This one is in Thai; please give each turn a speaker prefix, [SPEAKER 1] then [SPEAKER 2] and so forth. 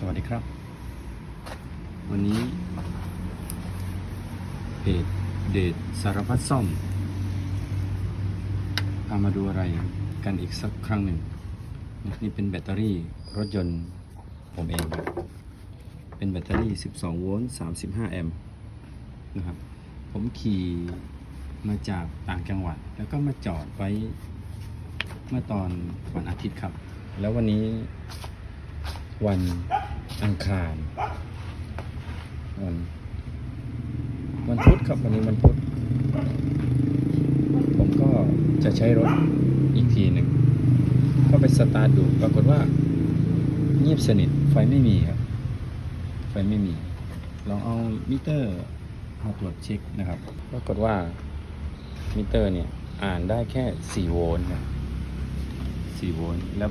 [SPEAKER 1] สวัสดีครับ วันนี้เพจเดทสารพัดซ่อมพามาดูอะไรกันอีกสักครั้งหนึ่ง นี่เป็นแบตเตอรี่รถยนต์ผมเองครับ เป็นแบตเตอรี่ 12 โวลต์ 35 แอมป์นะครับ ผมขี่มาจากต่างจังหวัด แล้วก็มาจอดไว้เมื่อตอนวันอาทิตย์ครับ แล้ววันนี้วัน อังคารวันวันพุธครับวันนี้วันพุธผมก็จะใช้รถอีกทีหนึ่งก็ไปสตาร์ทดูปรากฏว่าเงียบสนิทไฟไม่มีครับ ไฟไม่มี ลองเอามิเตอร์มาตรวจเช็คนะครับปรากฏว่ามิเตอร์เนี่ยอ่านได้แค่ 4 โวลต์ครับ4โวลต์แล้ว